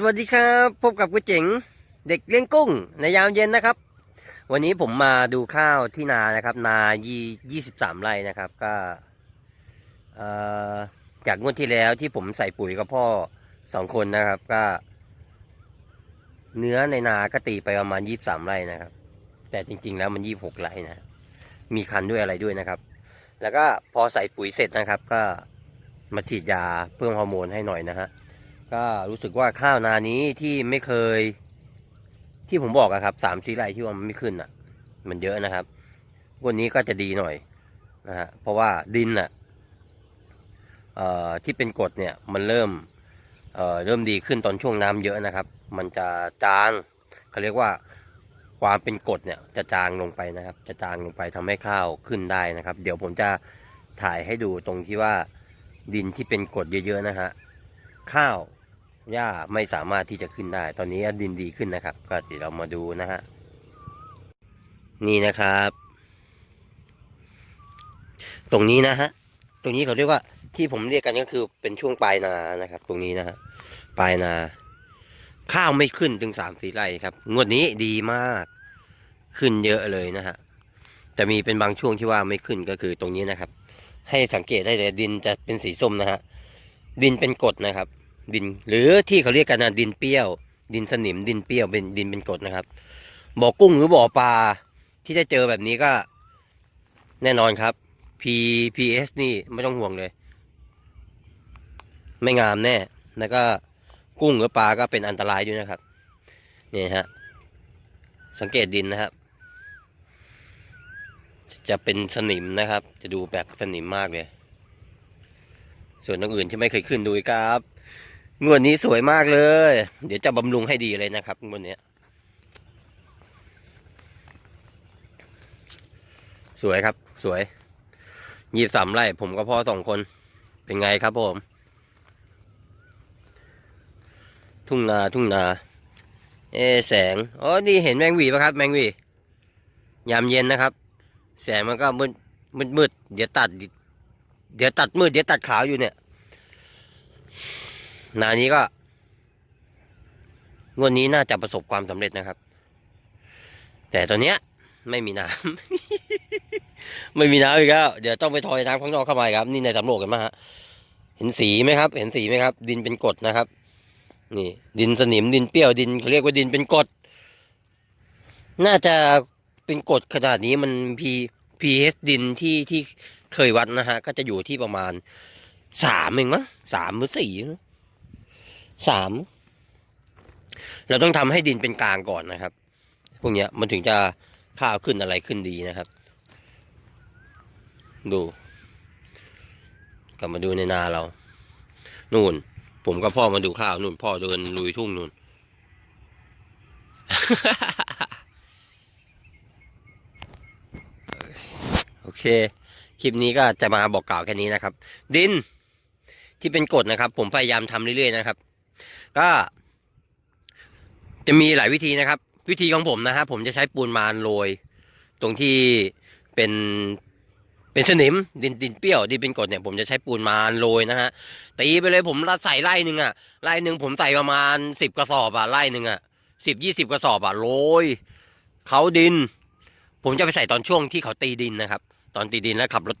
สวัสดีครับพบกับกูเจ๋งเด็กเลี้ยงกุ้งในยามเย็นนะครับ วันนี้ผมมาดูข้าวที่นานะครับ นายี่ยี่สิบสามไร่นะครับก็จากงวดที่แล้วที่ผมใส่ปุ๋ยกับพ่อสองคนนะครับก็ เนื้อในนาก็ตีไปประมาณยี่สามไร่นะครับ แต่จริง ๆ แล้วมันยี่หกไร่นะ มีคันด้วยอะไรด้วยนะครับ แล้วก็พอใส่ปุ๋ยเสร็จนะครับ ก็มาฉีดยาเพิ่มฮอร์โมนให้หน่อยนะฮะ ก็รู้สึกว่าข้าวนานี้ที่ไม่เคย ที่ผมบอกอะครับสามสีไรที่ว่ามันไม่ขึ้นอะมันเยอะนะครับวันนี้ก็จะดีหน่อยนะฮะเพราะว่าดินอะเอ่อที่เป็นกรดเนี่ยมันเริ่มเอ่อเริ่มดีขึ้นตอนช่วงน้ำเยอะนะครับ มันจะจางเขาเรียกว่าความเป็นกรดเนี่ยจะจางลงไปนะครับ จะจางลงไปทำให้ข้าวขึ้นได้นะครับ เดี๋ยวผมจะถ่ายให้ดูตรงที่ว่าดินที่เป็นกรดเยอะๆนะฮะข้าว หญ้าไม่สามารถที่จะขึ้นได้ ตอนนี้ดินดีขึ้นนะครับ ก็เดี๋ยวเรามาดูนะฮะ นี่นะครับ ตรงนี้นะฮะ ตรงนี้เขาเรียกว่าที่ผมเรียกกันก็คือเป็นช่วงปลายนานะครับ ตรงนี้นะฮะ ปลายนา ข้าวไม่ขึ้นถึงสามสี่ไร่ครับ งวดนี้ดีมาก ขึ้นเยอะเลยนะฮะแต่มีเป็นบางช่วงที่ว่าไม่ขึ้นก็คือตรงนี้นะครับ ให้สังเกตได้เลยดินจะเป็นสีส้มนะฮะ ดินเป็นกรดนะครับ ดิน หรือที่เขาเรียกกันนะดินเปรี้ยว ดินสนิมดินเปรี้ยวเป็นดินเป็นกรดนะครับบ่อกุ้งหรือบ่อปลาที่จะเจอแบบนี้ก็ แน่นอนครับ P PS นี่ไม่ต้องห่วงเลย ไม่งามแน่ แล้วก็กุ้งหรือปลาก็เป็นอันตรายด้วยนะครับนี่ฮะ สังเกตดินนะครับ จะเป็นสนิมนะครับ จะดูแบบสนิมมากเลย ส่วนตรงอื่นที่ไม่เคยขึ้นดูครับ งวดนี้สวยมากเลย เดี๋ยวจะบำรุงให้ดีเลยนะครับงวดนี้สวยครับ สวยยี่สามไร่ ผมกับพ่อสองคน เป็นไงครับผม ทุ่งนาทุ่งนา เอแสงอ๋อนี่เห็นแมงวีปะครับ แมงวียามเย็นนะครับ แสงมันก็มืดมืดมืดเดี๋ยวตัด เดี๋ยวตัดมืดเดี๋ยวตัดขาวอยู่เนี่ย นานี้ก็งวดนี้น่าจะประสบความสำเร็จนะครับ แต่ตอนเนี้ยไม่มีน้ำ ไม่มีน้ำอีกแล้ว เดี๋ยวต้องไปทอยน้ำข้างนอกเข้ามาครับ นี่ในสำรวจกันมาฮะ เห็นสีไหมครับ เห็นสีไหมครับ ดินเป็นกรดนะครับ นี่ ดินสนิม ดินเปรี้ยว ดินเขาเรียกว่าดินเป็นกรด น่าจะเป็นกรดขนาดนี้มันพีพีเอสดินที่ที่เคยวัดนะฮะ ก็จะอยู่ที่ประมาณสามเองมั้งสามหรือสี่ สามเราต้องทำให้ดินเป็นกลางก่อนนะครับ พวกเนี้ยมันถึงจะข้าวขึ้นอะไรขึ้นดีนะครับ ดู กลับมาดูในนาเรา นู่น ผมกับพ่อมาดูข้าวนู่น พ่อเดินลุยทุ่งนู่น โอเค คลิปนี้ก็จะมาบอกกล่าวแค่นี้นะครับ ดินที่เป็นกรดนะครับ ผมพยายามทำเรื่อยๆนะครับ ก็จะมีหลายวิธีนะครับ วิธีของผมนะฮะผมจะใช้ปูนมานโรย ตรงที่เป็นเป็นสนิมดินดินเปรี้ยวดินเป็นกรดเนี่ยผมจะใช้ปูนมานโรยนะฮะตีไปเลยผมใส่ไร่หนึ่งอะไร่หนึ่งผมใส่ประมาณสิบกระสอบอะไร่หนึ่งอะสิบยี่สิบกระสอบอะโรยเขาดิน ผมจะไปใส่ตอนช่วงที่เขาตีดินนะครับ ตอนตีดินแล้วขับรถ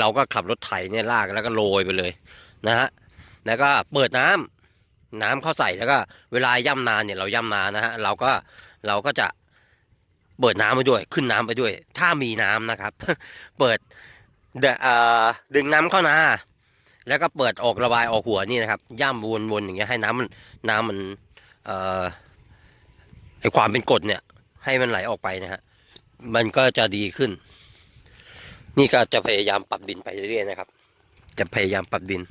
เราก็ขับรถไถเนี่ยลากแล้วก็โรยไปเลยนะฮะแล้วก็เปิดน้ำ น้ำเข้าใส่แล้วก็ เวลาย่ำนาเนี่ยเราย่ำนานะฮะเราก็เราก็จะเปิดน้ำไปด้วย ขึ้นน้ำไปด้วย ถ้ามีน้ำนะครับ เปิดเดอ่อดึงน้ำเข้านา แล้วก็เปิดออกระบายออกหัวนี่นะครับย่ำวนๆอย่างเงี้ยให้น้ำมันน้ำมันเอ่อไอความเป็นกรดเนี่ย ให้มันไหลออกไปนะฮะมันก็จะดีขึ้น นี่ก็จะพยายามปรับดินไปเรื่อยๆนะครับ จะพยายามปรับดิน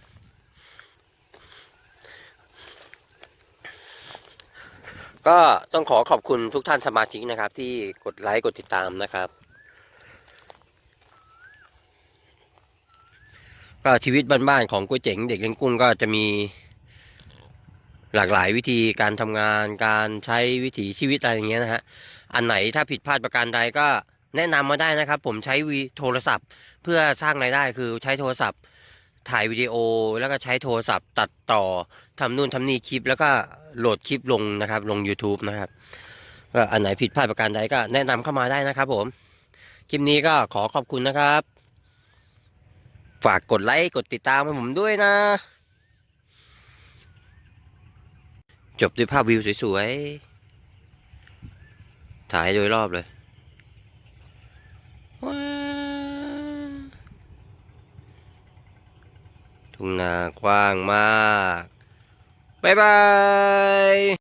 ก็ต้องขอขอบคุณทุกท่านสมาชิกนะครับ ที่กดไลค์กดติดตามนะครับ ก็ชีวิตบ้านๆของก๋วยเจ๋งเด็กเลี้ยงกุ้งก็จะมีหลากหลายวิธีการทำงาน การใช้วิถีชีวิตอะไรอย่างเงี้ยนะฮะอันไหนถ้าผิดพลาดประการใดก็แนะนำมาได้นะครับ ผมใช้วีโทรศัพท์ เพื่อสร้างรายได้คือใช้โทรศัพท์ถ่ายวิดีโอแล้วก็ใช้โทรศัพท์ตัดต่อทำนู่นทำนี่คลิปแล้วก็ โหลดคลิปลงนะครับ ลง YouTube นะครับก็อันไหนผิดพลาดประการใดก็แนะนำเข้ามาได้นะครับผม คลิปนี้ก็ขอขอบคุณนะครับ ฝากกดไลค์กดติดตามให้ผมด้วยนะ จบด้วยภาพวิวสวยๆ ถ่ายโดยรอบเลยว้าทุ่งนากว้างมาก บ๊ายบาย